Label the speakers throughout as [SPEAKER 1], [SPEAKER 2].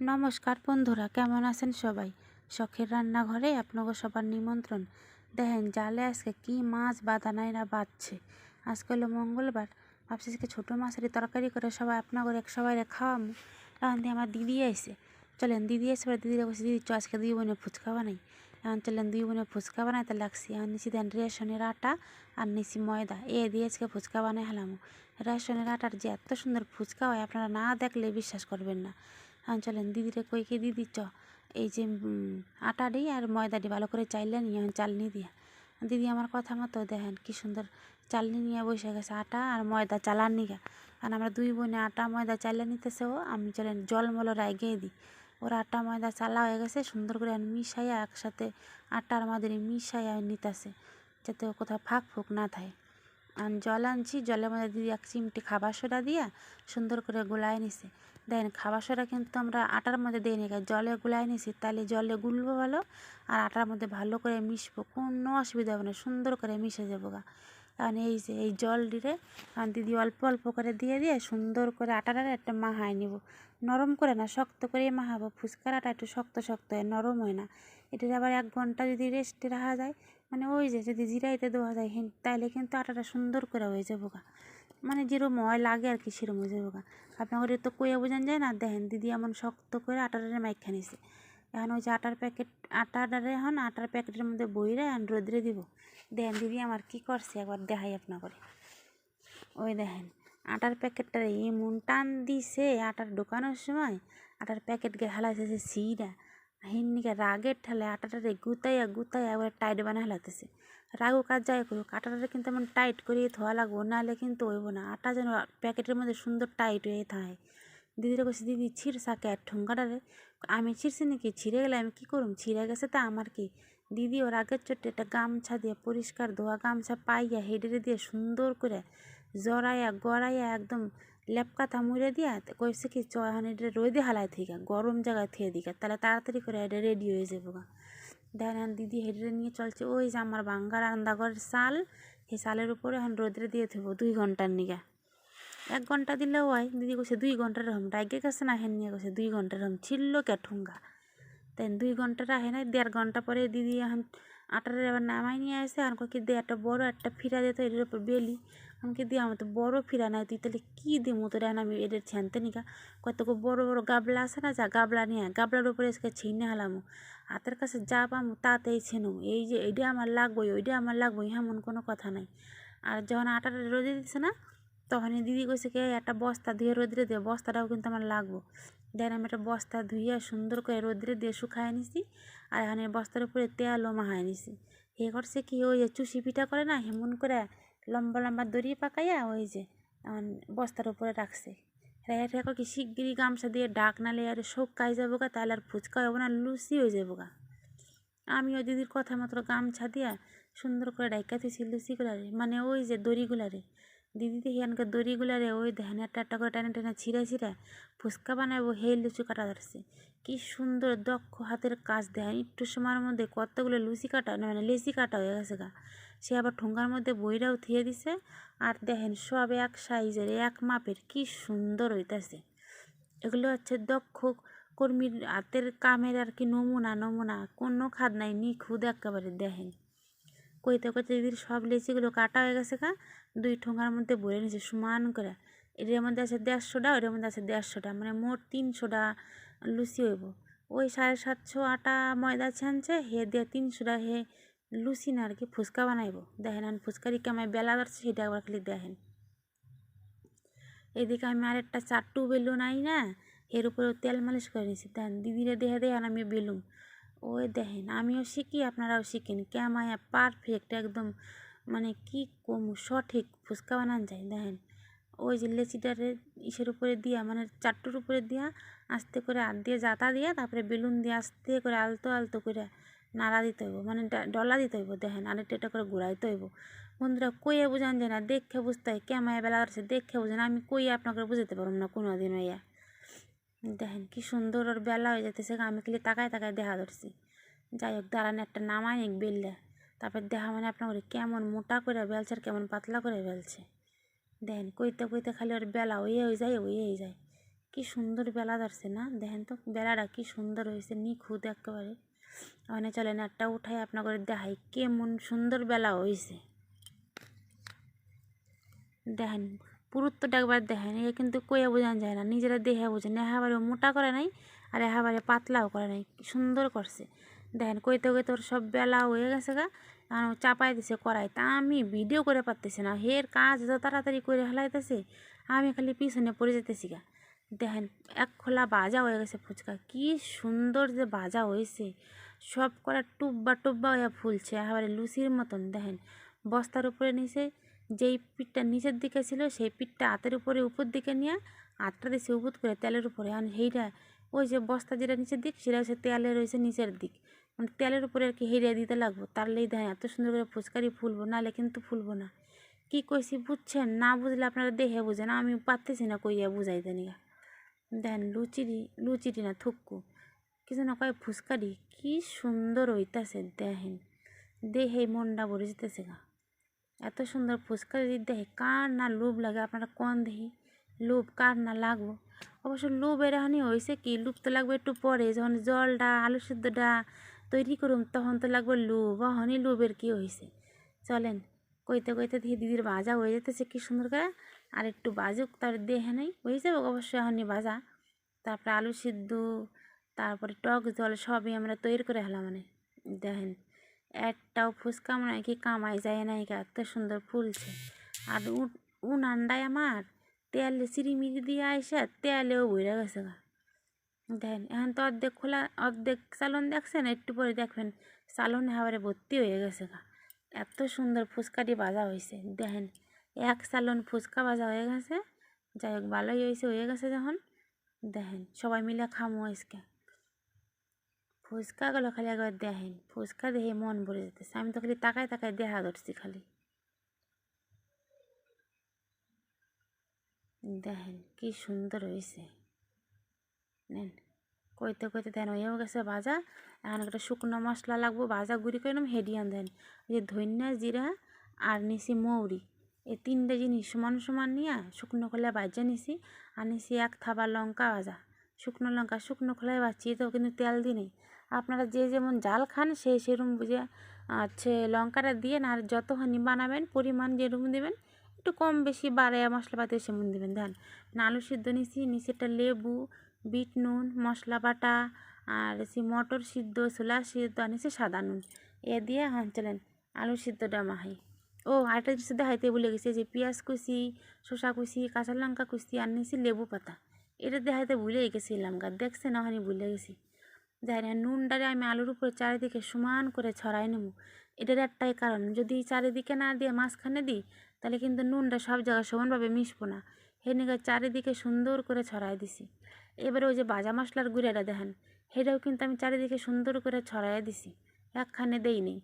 [SPEAKER 1] নমস্কার বন্ধুরা, কেমন আছেন সবাই? শখের রান্নাঘরে আপনাকে সবার নিমন্ত্রণ। দেখেন, জালে আজকে কি মাছ বাঁধা নাই না বাঁধছে। আজকে হলো মঙ্গলবার, ভাবছি আজকে ছোটো মাছের তরকারি করে সবাই আপনার করে সবাই খাওয়ামো। এখন দিয়ে আমার দিদি আইসে চলেন, দিদি এসে পরে দিদিরা বসে দিদি, চ, আজকে দুই বোনে ফুচকা বানাই। এখন চলেন, দুই বোনে ফুচকা বানাইতে লাগছি। এখন নিচি দেন রেশনের আটা আর নিচি ময়দা। এ দিয়ে আজকে ফুচকা বানাই হেলামো। রেশনের আটার যে এত সুন্দর ফুচকা হয়, আপনারা না দেখলে বিশ্বাস করবেন না। এখন চলেন দিদিরে কইকে দিদি চ এই যে উম, আটা দিই আর ময়দা দিই ভালো করে চাইলে নিয়ে চালনি দিয়া। দিদি আমার কথা মতো দেখেন কি সুন্দর চালনি নিয়ে বসে গেছে আটা আর ময়দা চালার নিগা। কারণ আমরা দুই বোনে আটা ময়দা চাইলে নিতেছে ও আমি চলেন জলমলো রাইগেই দিই। ওর আটা ময়দা চালা হয়ে গেছে সুন্দর করে মিশাইয়া একসাথে আটার মাদের মিশাইয়া নিতেছে যাতে কোথাও ফাঁক ফুক না থাকে। আর জল আনছি জলের মধ্যে দিদি এক চিমটি খাবার সোডা দিয়া সুন্দর করে গোলায় নিছে। দেখেন খাবার সোডা কিন্তু আমরা আটার মধ্যে দিয়ে নিই। জলে গুলাই নিছি, তাহলে জলে গুলবো ভালো আর আটার মধ্যে ভালো করে মিশবো, কোনো অসুবিধা হবে না, সুন্দর করে মিশে যাব গা। কারণ এই যে, এই জল দিলে কারণ দিদি অল্প অল্প করে দিয়ে দিয়ে সুন্দর করে আটাটা একটা মাহায় নিব। নরম করে না, শক্ত করে মাহাবো ফুচকার আটা একটু শক্ত শক্ত হয়, নরম হয় না। এটার আবার এক ঘণ্টা যদি রেস্টে রাখা যায় মানে ওই যে যদি জিরাইতে দেওয়া যায় তাইলে কিন্তু আটাটা সুন্দর করে হয়ে যাব গা। মানে যেরকম হয় লাগে আর কি সেরকম হয়ে যাব গা। আপনাদের তো কইয়া বোঝান যায় না, দেখেন দিদি এমন শক্ত করে আটাটারে মাইখা নিছে। এখন ওই যে আটার প্যাকেট আটাটারে এখন আটার প্যাকেটের মধ্যে বইরে এখন রোদ্রে দিব। দেখেন দিদি আমার কি করছে, একবার দেখাই আপনার করে ওই দেখেন, আটার প্যাকেটটারে এমন টান দিছে আটার ঢোকানোর সময়, আটার প্যাকেট গিয়ে হেলাইতেছে সিরা হিন্নিকে রাগের ঠেলে আটাটারে গুতাইয়া গুতাইয়া একবার টাইট বানা হেলাতেছে রাগও কাজ যাই করুক, আটাটারে কিন্তু এমন টাইট করিয়ে ধোয়া লাগবো, নাহলে কিন্তু হইব না। আটা যেন প্যাকেটের মধ্যে সুন্দর টাইট হয়ে থাকে। দিদিরা কইছে, দিদি, ছিঁড় সাকে আর ঠোঙ্গাটারে। আমি ছিঁড়ছি নাকি? ছিঁড়ে গেলে আমি কী করুম? ছিঁড়ে গেছে তা আমার কি? দিদি ওর আগের চোটে একটা গামছা দিয়ে পরিষ্কার ধোয়া গামছা পাইয়া হেডেরে দিয়ে সুন্দর করে জড়াইয়া গড়াইয়া একদম লেপকাতা মুড়ে দিয়া কইছে কি চ এখন এটা রোদে হালাই থেকে গরম জায়গায় থিয়ে দিকে তাহলে তাড়াতাড়ি করে এটা রেডি হয়ে যাব গা। দেখেন দিদি হেডে নিয়ে চলছে, ওই যে আমার বাঙ্গার রান্নাঘরের চাল, সেই চালের উপরে এখন রোদরে দিয়ে থবো দুই ঘণ্টার নিগা। এক ঘণ্টা দিলে হয়, দিদি কইছে দুই ঘণ্টার রকম ডাইগে গেছে না, হেন নিয়ে কইছে দুই ঘণ্টার রকম ছিল কে ঠুঙ্গা। তাই দুই ঘণ্টা রাখে নাই, দেড় ঘণ্টা পরে দিদি এখন আটার এবার নামাই নিয়ে আসে আর কী দে, একটা বড় একটা ফিরা দিত এটার উপর বেলি। আমাকে দিয়ে আমার তো বড় ফিরা নাই, তুই তাহলে কী দিমু? এখন আমি এদের ছ্যানতে নিকা। কত বড় বড় গাবলা আছে না যা, গাবলা নিয়ে। গাবলার উপরে এসে ছিনে হালামু হাতের কাছে যা পামু তাতেই ছেনু এই যে এইটা আমার লাগবই ওইটা আমার লাগবোই, এমন কোনো কথা নাই। আর যখন আটাটা রোদে দিচ্ছে না তখন দিদি কইছে কি একটা বস্তা ধুয়ে রোদ্রে দিয়ে বস্তাটাও কিন্তু আমার লাগবো। দেন আমি একটা বস্তা ধুইয়া সুন্দর করে রোদ্রে দিয়ে শুকায় নিছি, আর এখানে বস্তার উপরে তেলও মাহায় নিছি। হে করছে কি, ওই যে চুষি পিঠা করে না, হেমন করে লম্বা লম্বা দড়ি পাকাইয়া ওই যে বস্তার উপরে রাখছে। রেখে রেখে কি শিগগিরি গামছা দিয়ে ডাক নালে আর শোক কাই যাব গা তাহলে আর ফুচকা হব না, লুচি হয়ে যাব গা আমি ওই দিদির কথা মাত্র গামছা দিয়া সুন্দর করে ডাইকা থুইছি লুচি গুলারে মানে ওই যে দড়িগুলারে দিদি দেখি এনকে দড়িগুলারে ওই ধ্যানে একটা একটা করে টানে টেনে ছিঁড়ে ছিঁড়ে ফুচকা বানাবো হেই লুচি কাটা ধরছে। কি সুন্দর দক্ষ হাতের কাজ দেয় একটু সময়ের মধ্যে কতগুলো লুচি কাটা মানে লেচি কাটা হয়ে গেছে গা। সে আবার ঠোঙ্গার মধ্যে বইরাও থিয়ে দিছে, আর দেখেন সব এক সাইজের, এক মাপের, কি সুন্দর হইতাছে। এগুলো হচ্ছে দক্ষ কর্মীর হাতের কামের আর কি নমুনা নমুনা, কোনো খাদ নাই, নিখুঁত একেবারে দেখেন। কইতে কইতে দিদির সব লেচিগুলো কাটা হয়ে গেছে গা দুই ঠোঙার মধ্যে ভরে নিছে সমান করে। এটার মধ্যে আছে দেড়শোটা, ওটার মধ্যে আছে দেড়শোটা মানে মোট তিনশোটা লুচি হইব। ওই সাড়ে সাতশো আটা ময়দা ছানছে হে দিয়ে তিনশোটা হে লুচি না আর কি ফুচকা বানাইব। দেখেন আমি ফুচকারি কামাই বেলা ধরছে, সেটা একবার খালি দেখেন। এদিকে আমি আরেকটা চারটু বেলুন আই না এর উপরে তেল মালিশ করে নিছি। দেন দিদিরে দেখে দেখেন আমি বেলুন। ওই দেখেন, আমিও শিখি, আপনারাও শিখেন। ক্যামায়া পারফেক্ট, একদম মানে কি কম সঠিক ফুচকা বানান যায়, দেখেন। ওই যে লেচিটারে ইসের উপরে দিয়া মানে চাট্টুর উপরে দিয়া আস্তে করে হাত দিয়ে জাতা দিয়া, তারপরে বেলুন দিয়ে আস্তে করে আলতো আলতো করে নাড়া দিতে হইব মানে ডলা দিতে হইব, দেখেন, আরেকটা এটা করে ঘুরাইতে হইব। বন্ধুরা, কইয়ে বুঝান যায় না, দেখে বুঝতে হয় ক্যামায় বেলা আছে দেখে বুঝেন, আমি কই আপনাকে বুঝাতে পারব না কোনো দিন হইয়া। দেখেন, কি সুন্দর ওর বেলা হয়ে যেতেছে আমি খালি তাকায় তাকায় দেখা ধরছি। যাই হোক, দাঁড়ান, একটা নিক বেললে। তারপর দেখা মানে আপনার কেমন মোটা করে বেলছে আর কেমন পাতলা করে বেলছে। দেখেন কইতে কইতে খালি ওর বেলা ওই হয়ে যায় ওই হয়ে যায়। কি সুন্দর বেলা ধরছে না? দেখেন তো বেলাটা কি সুন্দর হয়েছে, নিখুঁত একেবারে। ওখানে চলেন একটা উঠাই আপনার দেখাই কেমন সুন্দর বেলা হয়েছে। দেখেন পুরুত্বটা একবার দেখেন, এ কিন্তু কইয়া বোঝান যায় না, নিজেরা দেখে বোঝেন, একেবারে মোটা করে নাই আর একেবারে পাতলাও করে নাই সুন্দর করছে। দেখেন কইতে কইতে ওর সব বেলা হয়ে গেছে গা। এখন চাপাই দিছে কড়াই। তা আমি ভিডিও করে পারতেছি না। হের কাজ যত তাড়াতাড়ি করে হেলাইতেছে, আমি খালি পিছনে পড়ে যেতেছি গা। দেখেন এক খোলা বাজা হয়ে গেছে ফুচকা। কি সুন্দর যে বাজা হয়েছে সব করা টুব্বা টুব্বা হয়ে ফুলছে, একেবারে লুচির মতন। দেখেন বস্তার উপরে নিচে যেই পিঠটা নিচের দিকে ছিল, সেই পিঠটা হাতের উপরে উপর দিকে নিয়ে হাতটা দিয়েছে উপুত করে তেলের উপরে। আর সেইটা ওই যে বস্তা যেটা নিচের দিক, সেটা হচ্ছে তেলের রয়েছে নিচের দিক। মানে তেলের উপরে আর কি হেরিয়ে দিতে লাগবো। তাহলেই দেখেন এত সুন্দর করে ফুচকারি ফুলবো নাহলে কিন্তু ফুলবো না। কি কইছি বুঝছেন? না বুঝলে আপনারা দেখে বুঝেন, আমি পারতেছি না কইয়া বুঝাইতে নিগা দেখেন লুচিরি লুচিটি না থুক্কু। কিছু না কয় ফুচকারি, কি সুন্দর হইতাছে দেখেন। দেহে মনটা ভরে যেতেছে গা। এত সুন্দর ফুচকারি দেখে কার না লোভ লাগে, আপনারা কোন দেখি? লোভ কার না লাগবো? অবশ্য লোভ এরহানি হয়েছে কি? লোভ তো লাগবে একটু পরে, যখন জলটা আলু সিদ্ধটা তৈরি করুম, তখন তো লাগবে লোভ অহনই লোভের কী হয়েছে চলেন, কইতে কইতে দিদির ভাজা হয়ে যেতেছে কি সুন্দর করে। আর একটু বাজুক, তার দেহে নেই, হয়ে যাবে অবশ্যই এখনই ভাজা তারপরে আলু সিদ্ধ, তারপরে টক জল, সবই আমরা তৈরি করে হলাম মানে। দেখেন, একটাও ফুচকা মনে হয় কি কামাই যায় গা এত সুন্দর ফুলছে। আর উ- উনানটায় আমার, তেল চিরিমিরি দিয়ে আইসা তেলেও বইরা গেছে গা। দেখেন এখন তো অর্ধেক খোলা, অর্ধেক চালন দেখছেন, একটু পরে দেখবেন চালন হাওয়ারে ভর্তি হয়ে গেছে গা। এত সুন্দর ফুচকাটি ভাজা হয়েছে দেখেন, এক চালন ফুচকা ভাজা হয়ে গেছে, যাই হোক, ভালোই হয়েছে হয়ে গেছে যখন, দেখেন, সবাই মিলে খামো আজকে। ফুচকাগুলো খালি একবার দেখেন, ফুচকা দেখে মন ভরে যেতেছে আমি তো খালি তাকায় তাকায় দেখা ধরছি খালি। দেখেন, কি সুন্দর হয়েছে নেন। কইতে কইতে দেন হয়েও গেছে ভাজা। এখন একটা শুকনো মশলা লাগবো, ভাজা গুঁড়ি করে হেডিয়ান দেন। ওই যে ধনিয়া জিরা আর নিছি মৌরি। এই তিনটে জিনিস সমান সমান নিয়ে শুকনো খোলায় ভাজা নিছি আর নিছি এক থাবা লঙ্কা ভাজা। শুকনো লঙ্কা, শুকনো খোলায় ভাজছি তো কিন্তু তেল দিই আপনারা যে যেমন জাল খান, সে সেরকম বুঝে হচ্ছে লঙ্কাটা দিয়ে আর যতখানি বানাবেন, পরিমাণ যেরকম দেবেন একটু কম বেশি বাড়াইয়া মশলাপাতি সেমন দেবেন। দেন না আলু সিদ্ধ নিছি নিচে একটা লেবু, বিট নুন, মশলা বাটা, আর সে মটর সিদ্ধ, ছোলা সিদ্ধ, আর নিচে সাদা নুন। এ দিয়ে হ্যাঁ চলেন আলু সিদ্ধটা মাহাই ও, আরেকটা জিনিস দেখাইতে ভুলে গেছে যে পেঁয়াজ কুচি, শসা কুচি, কাঁচা লঙ্কা কুচি, আর নিছি লেবু পাতা। এটা দেখাইতে ভুলে গেছিলাম গা, দেখছেন ওখানে ভুলে গেছি। দেখেন আর নুনটারে আমি আলুর উপরে চারিদিকে সমান করে ছড়াই নেব। এটার একটাই কারণ। যদি চারিদিকে না দিয়ে মাঝখানে দিই, তাহলে কিন্তু নুনটা সব জায়গায় সমানভাবে মিশবো না। হেনিকে চারিদিকে সুন্দর করে ছড়াই দিছি। এবারে ওই যে ভাজা মশলার গুঁড়াটা দেখেন, সেটাও কিন্তু আমি চারিদিকে সুন্দর করে ছড়াই দিছি। একখানে দেই নেই।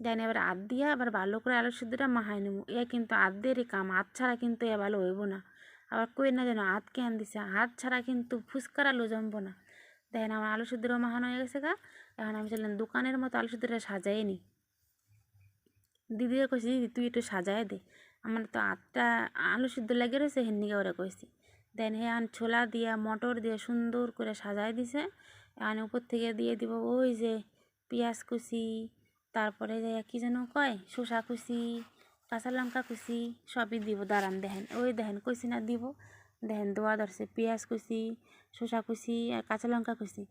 [SPEAKER 1] দেন এবার আধ দিয়া আবার ভালো করে আলু সিদ্ধটা মাহাই নেব। এ কিন্তু আধেরই কাম হাত ছাড়া কিন্তু এ ভালো হইব না। আবার কই না যেন হাত কেন দিছে হাত ছাড়া কিন্তু ফুচকার আলু জমবো না। দেখেন আমার আলু সিদ্ধটা মাহানো হয়ে গেছে গা। এখন আমি চললাম দোকানের মতো আলু সিদ্ধটা সাজাই নিই দিদিকে কইছি, দিদি, তুই একটু সাজায় দে। আমার তো আটটা আলু সিদ্ধ লেগে রয়েছে হেন্নিকে ওরা কইছি। দেন হে আন ছোলা দিয়া, মটর দিয়ে সুন্দর করে সাজাই দিছে। এখন উপর থেকে দিয়ে দিব ওই যে পেঁয়াজ কুচি, তারপরে যে কি যেন কয়, শসা কুচি, কাঁচা লঙ্কা কুচি, সবই দিব। দাঁড়ান, দেখেন, ওই দেখেন, কইছি না দিব। দেখেন, দোয়া ধরছে, পেঁয়াজ কুচি, শসা কুচি আর কাঁচা লঙ্কা কুচি।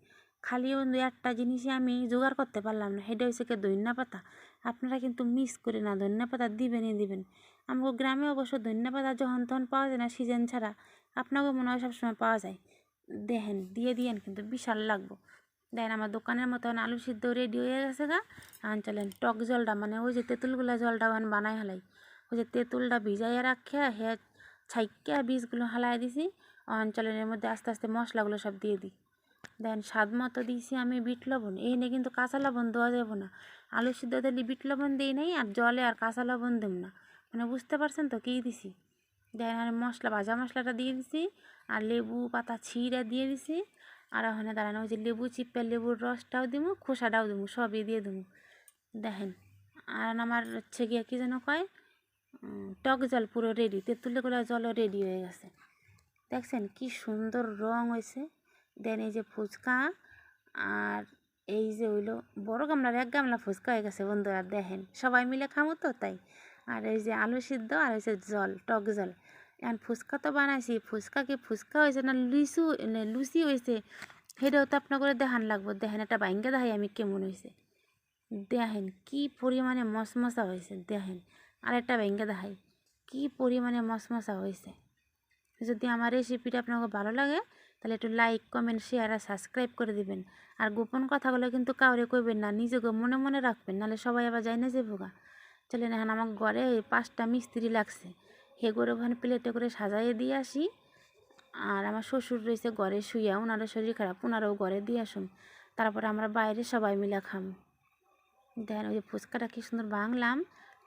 [SPEAKER 1] খালি ওই একটা জিনিসই আমি জোগাড় করতে পারলাম না। সেটা হচ্ছে কি ধনিয়া পাতা? আপনারা কিন্তু মিস করে না ধনিয়া পাতা দিবেনই দিবেন। আমাকে গ্রামে অবশ্য ধনিয়া পাতা যখন তখন পাওয়া যায় না সিজন ছাড়া আপনাকেও মনে হয় সবসময় পাওয়া যায়। দেখেন, দিয়ে দিয়েন কিন্তু বিশাল লাগবো। দেখেন আমার দোকানের মতন আলু সিদ্ধ রেডি হয়ে গেছে গা। এখন চলেন, টক জলটা মানে ওই যে তেঁতুলগুলা জলটা এখন বানাই হালাই। ওই যে তেঁতুলটা ভিজাইয়া রাখে, হে ছাইকা বীজগুলো হালাই দিছি। অঞ্চলের মধ্যে আস্তে আস্তে মশলাগুলো সব দিয়ে দিই। দেন স্বাদ মতো দিয়েছি আমি বিট লবণ। এই নিয়ে কিন্তু কাঁচা লবণ দেওয়া যাবে না। আলু সিদ্ধ দিলে বিট লবণ দিই নাই আর জলে আর কাঁচা লবণ দেব না। মানে বুঝতে পারছেন তো কী দিছি? দেন আর মশলা, ভাজা মশলাটা দিয়ে দিছি আর লেবু পাতা ছিঁড়ে দিয়ে দিছি। আর ওখানে দাঁড়ানো ওই যে লেবু চিপে লেবুর রসটাও দিবো খোসাটাও দেবো সবই দিয়ে দেবো দেখেন, আর আমার হচ্ছে গিয়ে কী যেন কয় টক জল পুরো রেডি তেঁতুলগুলো জলও রেডি হয়ে গেছে। দেখছেন কি সুন্দর রং হয়েছে। দেন এই যে ফুচকা আর এই যে হইল বড় গামলার, এক গামলা ফুচকা হয়ে গেছে বন্ধুরা দেখেন, সবাই মিলে খামো তো তাই। আর এই যে আলু সিদ্ধ আর হয়েছে জল, টক জল। এখন ফুচকা তো বানাইছি, ফুচকা কি ফুচকা হয়েছে না লুচু লুচি হয়েছে? সেটাও তো আপনার করে দেখান লাগবো। দেখেন একটা বাইঙ্গা দেখাই আমি কেমন হয়েছে। দেখেন, কি পরিমাণে মশমশা হয়েছে, দেখেন। আর একটা ব্যাঙ্গে দেখাই, কি পরিমাণে মশমশা হয়েছে। যদি আমার রেসিপিটা আপনাকে ভালো লাগে তাহলে একটু লাইক কমেন্ট শেয়ার আর সাবস্ক্রাইব করে দিবেন। আর গোপন কথাগুলো কিন্তু কাউরে কইবেন না, নিজেকে মনে মনে রাখবেন, নাহলে সবাই আবার যায় না যে ভোগা। চলেন এখন আমার ঘরে পাঁচটা মিস্ত্রি লাগছে। হে করে ওখানে প্লেটে করে সাজাইয়ে দিয়ে আসি। আর আমার শ্বশুর রয়েছে ঘরে শুইয়া ওনারও শরীর খারাপ ওনারাও ঘরে দিয়ে আসুন। তারপরে আমরা বাইরে সবাই মিলে খামো। দেখেন ওই ফুচকাটা কি সুন্দর বাংলাম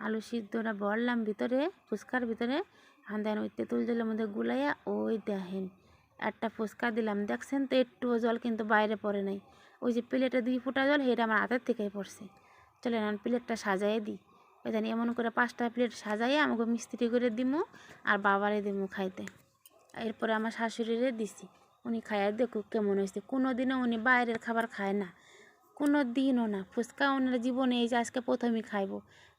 [SPEAKER 1] আলু সিদ্ধটা বললাম ভিতরে, ফুচকার ভিতরে। এখন দেখেন ওই তেঁতুল জলের মধ্যে গুলাইয়া, ওই দেখেন একটা ফুচকা দিলাম। দেখছেন তো একটুও জল কিন্তু বাইরে পড়ে নাই। ওই যে প্লেটে দুই ফুটা জল, সেটা আমার হাতের থেকেই পড়ছে। চলেন আমি প্লেটটা সাজাইয়ে দিই। জানি এমন করে পাঁচটা প্লেট সাজাইয়ে আমাকে মিস্ত্রি করে দিমু আর বাবারে দিমু খাইতে। এরপরে আমার শাশুড়িরে দিছি। উনি খাইয়া দেখুক কেমন হয়েছে। কোনো দিনও উনি বাইরের খাবার খায় না। কোনো দিনও না। ফুচকা ওনার জীবনে এই যে আজকে প্রথমেই খাইব।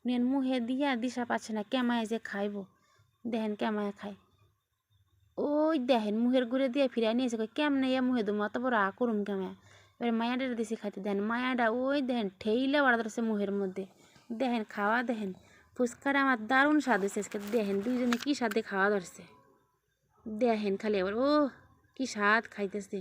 [SPEAKER 1] উনি মুহে দিয়া দিশা পাচ্ছে না, কেমায় যে খাইব। দেখেন কেমায় খায়। ওই দেখেন মুহের ঘুরে দিয়ে ফিরাই নিয়েছে কই, কেমনে ইয়া মুহে দু মতো বড় আ করুম কেমন? এবার মায়াডার দিছি খাইতে দেন মায়াডা ওই দেখেন, ঠেইলে বাড়া ধরছে মুহের মধ্যে। দেখেন, খাওয়া দেখেন ফুচকাটা আমার দারুণ স্বাদ হয়েছে আজকে। দেখেন, দুইজনে কী স্বাদে খাওয়া ধরছে। দেখেন খালি এবার ও কী স্বাদ খাইতেছে।